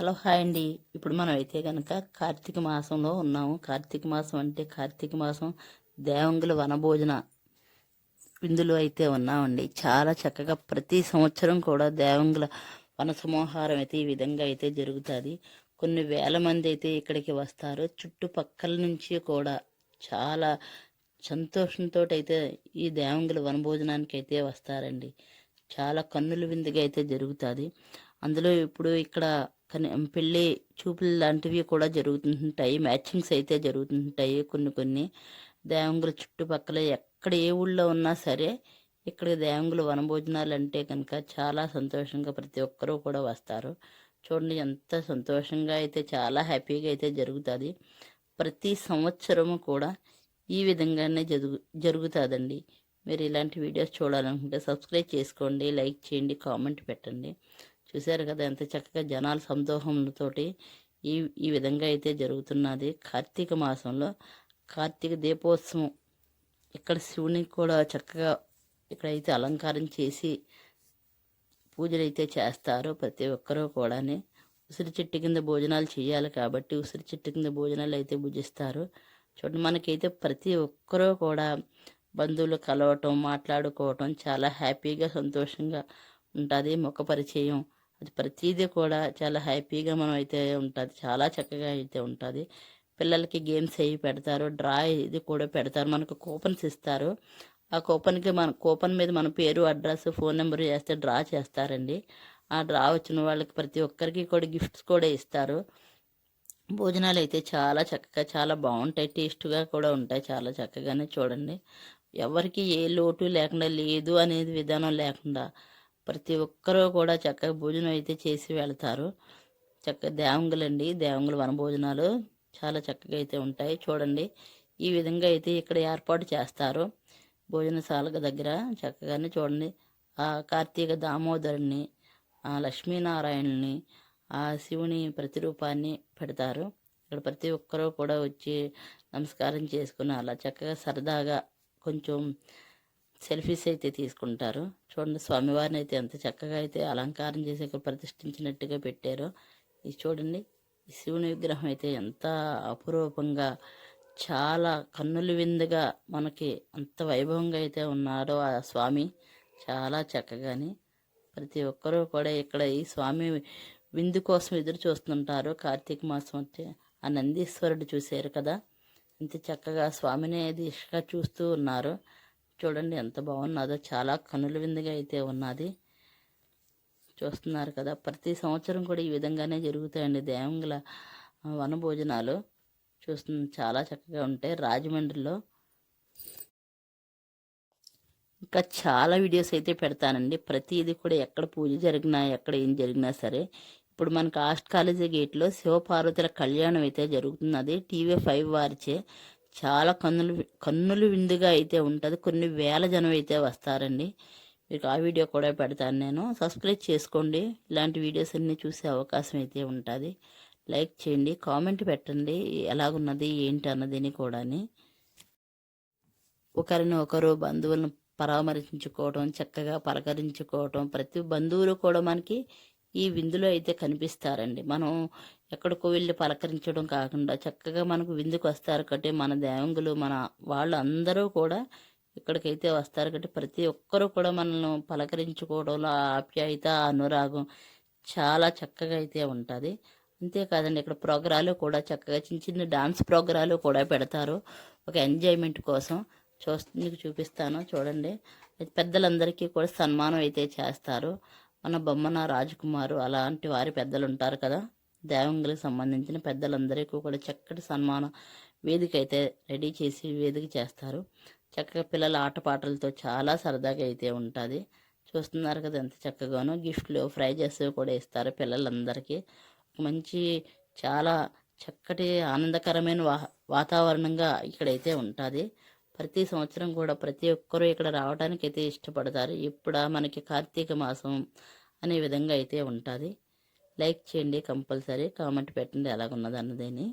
Hello hi అండి. ఇప్పుడు మనం అయితే కనుక కార్తీక మాసంలో ఉన్నాము. కార్తీక మాసం అంటే కార్తీక మాసం దేవంగుల వనభోజన విందులో అయితే ఉన్నామండి. చాలా చక్కగా ప్రతి సంవత్సరం కూడా దేవంగుల వనసముహారం అయితే ఈ విధంగా అయితే జరుగుతుంది. కొన్ని వేల మంది అయితే ఇక్కడికి వస్తారు. చుట్టుపక్కల నుంచి కూడా చాలా సంతోషంతో అయితే ఈ దేవంగుల వనభోజనానికి అయితే వస్తారండి. చాలా కన్నుల విందుగా అయితే జరుగుతుంది. అందులో ఇప్పుడు ఇక్కడ పెళ్ళి చూపులు లాంటివి కూడా జరుగుతుంటాయి. మ్యాచింగ్స్ అయితే జరుగుతుంటాయి కొన్ని కొన్ని. దేవంగుల చుట్టుపక్కల ఎక్కడ ఏ ఊళ్ళో ఉన్నా సరే ఇక్కడ దేవంగుల వనభోజనాలు అంటే కనుక చాలా సంతోషంగా ప్రతి ఒక్కరూ కూడా వస్తారు. చూడండి ఎంత సంతోషంగా అయితే చాలా హ్యాపీగా అయితే జరుగుతుంది. ప్రతి సంవత్సరము కూడా ఈ విధంగానే జరుగు జరుగుతుందండి. మీరు ఇలాంటి వీడియోస్ చూడాలనుకుంటే సబ్స్క్రైబ్ చేసుకోండి లైక్ చేయండి కామెంట్ పెట్టండి. చూశారు కదా ఎంత చక్కగా జనాల సంతోహంతోటి ఈ ఈ విధంగా అయితే జరుగుతున్నది. కార్తీక మాసంలో కార్తీక దీపోత్సవం ఇక్కడ శివునికి కూడా చక్కగా ఇక్కడైతే అలంకారం చేసి పూజలు అయితే చేస్తారు. ప్రతి ఒక్కరూ కూడాని ఉసిరి చెట్టు కింద భోజనాలు చేయాలి కాబట్టి ఉసిరి చెట్టు కింద భోజనాలు అయితే భుజిస్తారు చూడండి మనకైతే ప్రతి ఒక్కరూ కూడా బంధువులు కలవటం మాట్లాడుకోవటం చాలా హ్యాపీగా సంతోషంగా ఉంటుంది. ముఖ పరిచయం అది ప్రతిదీ కూడా చాలా హ్యాపీగా మనం అయితే ఉంటుంది. చాలా చక్కగా అయితే ఉంటుంది. పిల్లలకి గేమ్స్ అవి పెడతారు డ్రా ఇది కూడా పెడతారు మనకు కూపన్స్ ఇస్తారు. ఆ కూపన్కి మన కూపన్ మీద మన పేరు అడ్రస్ ఫోన్ నెంబర్ చేస్తే డ్రా చేస్తారండి. ఆ డ్రా వచ్చిన వాళ్ళకి ప్రతి ఒక్కరికి కూడా గిఫ్ట్స్ కూడా ఇస్తారు. భోజనాలు అయితే చాలా చక్కగా చాలా బాగుంటాయి. టేస్ట్గా కూడా ఉంటాయి చాలా చక్కగానే చూడండి. ఎవరికి ఏ లోటు లేకుండా లేదు అనేది విధానం లేకుండా ప్రతి ఒక్కరూ కూడా చక్కగా భోజనం అయితే చేసి వెళ్తారు. చక్కగా దేవంగులండి. దేవంగుల వనభోజనాలు చాలా చక్కగా అయితే ఉంటాయి. చూడండి ఈ విధంగా అయితే ఇక్కడ ఏర్పాటు చేస్తారు. భోజనశాల దగ్గర చక్కగానే చూడండి. ఆ కార్తీక దామోదరుని ఆ లక్ష్మీనారాయణని ఆ శివుని ప్రతిరూపాన్ని పెడతారు. ఇక్కడ ప్రతి ఒక్కరూ కూడా వచ్చి నమస్కారం చేసుకుని అలా చక్కగా సరదాగా కొంచెం సెల్ఫీస్ అయితే తీసుకుంటారు. చూడండి స్వామివారిని అయితే ఎంత చక్కగా అయితే అలంకారం చేసి ఇక్కడ ప్రతిష్ఠించినట్టుగా పెట్టారో. ఇది చూడండి ఈ శివుని విగ్రహం అయితే ఎంత అపురూపంగా చాలా కన్నుల విందుగా మనకి అంత వైభవంగా అయితే ఉన్నారో ఆ స్వామి. చాలా చక్కగాని ప్రతి ఒక్కరూ కూడా ఇక్కడ ఈ స్వామి విందు కోసం ఎదురు చూస్తుంటారు. కార్తీక మాసం వచ్చే ఆ నందీశ్వరుడు చూశారు కదా. ఇంత చక్కగా స్వామిని దిశగా చూస్తూ ఉన్నారు. చూడండి ఎంత బాగున్నదో చాలా కనుల విందుగా అయితే ఉన్నది. చూస్తున్నారు కదా ప్రతి సంవత్సరం కూడా ఈ విధంగానే జరుగుతాయండి దేవంగుల వనభోజనాలు. చూస్తుంది చాలా చక్కగా ఉంటాయి. రాజమండ్రిలో ఇంకా చాలా వీడియోస్ అయితే పెడతానండి. ప్రతిదీ కూడా ఎక్కడ పూజ జరిగినా ఎక్కడ ఏం జరిగినా సరే. ఇప్పుడు మనకు ఆస్ట్ కాలేజీ గేట్లో శివపార్వతుల కళ్యాణం అయితే జరుగుతున్నది. టీవీ ఫైవ్ వారిచే. చాలా కన్నులు కన్నులు విందుగా అయితే ఉంటుంది. కొన్ని వేల జనం అయితే వస్తారండి. మీకు ఆ వీడియో కూడా పెడతాను నేను. సబ్స్క్రైబ్ చేసుకోండి. ఇలాంటి వీడియోస్ అన్నీ చూసే అవకాశం అయితే ఉంటుంది. లైక్ చేయండి. కామెంట్ పెట్టండి. ఎలాగున్నది? ఏంటి అన్నదిని కూడాని. ఒకరిని ఒకరు బంధువులను పరామర్శించుకోవడం చక్కగా పలకరించుకోవటం ప్రతి బంధువులు కూడా మనకి ఈ విందులో అయితే కనిపిస్తారండి. మనం ఎక్కడికో వెళ్ళి పలకరించడం కాకుండా చక్కగా మనకు విందుకు వస్తారు కాబట్టి మన దేవంగులు మన వాళ్ళు అందరూ కూడా ఇక్కడికైతే వస్తారు కాబట్టి ప్రతి ఒక్కరూ కూడా మనల్ని పలకరించుకోవడంలో ఆ ఆప్యాయత ఆ అనురాగం చాలా చక్కగా అయితే ఉంటుంది. అంతేకాదండి ఇక్కడ ప్రోగ్రాలు కూడా చక్కగా చిన్న చిన్న డాన్స్ ప్రోగ్రాలు కూడా పెడతారు. ఒక ఎంజాయ్మెంట్ కోసం చూస్తు మీకు చూపిస్తాను చూడండి. పెద్దలందరికీ కూడా సన్మానం అయితే చేస్తారు. మన బొమ్మన రాజకుమారు అలాంటి వారి పెద్దలు ఉంటారు కదా. దేవంగులకు సంబంధించిన పెద్దలందరికీ కూడా చక్కటి సన్మానం వేదిక అయితే రెడీ చేసి వేదిక చేస్తారు. చక్కగా పిల్లల ఆటపాటలతో చాలా సరదాగా అయితే ఉంటుంది. చూస్తున్నారు కదా ఎంత చక్కగానో గిఫ్ట్లు ప్రైజెస్ కూడా ఇస్తారు పిల్లలందరికీ. మంచి చాలా చక్కటి ఆనందకరమైన వా వాతావరణంగా ఇక్కడైతే ఉంటుంది. ప్రతి సంవత్సరం కూడా ప్రతి ఒక్కరూ ఇక్కడ రావడానికి అయితే ఇష్టపడతారు. ఇప్పుడు మనకి కార్తీక మాసం అనే విధంగా అయితే ఉంటుంది. లైక్ చేయండి కంపల్సరీ కామెంట్ పెట్టండి ఎలాగున్నది అన్నదని.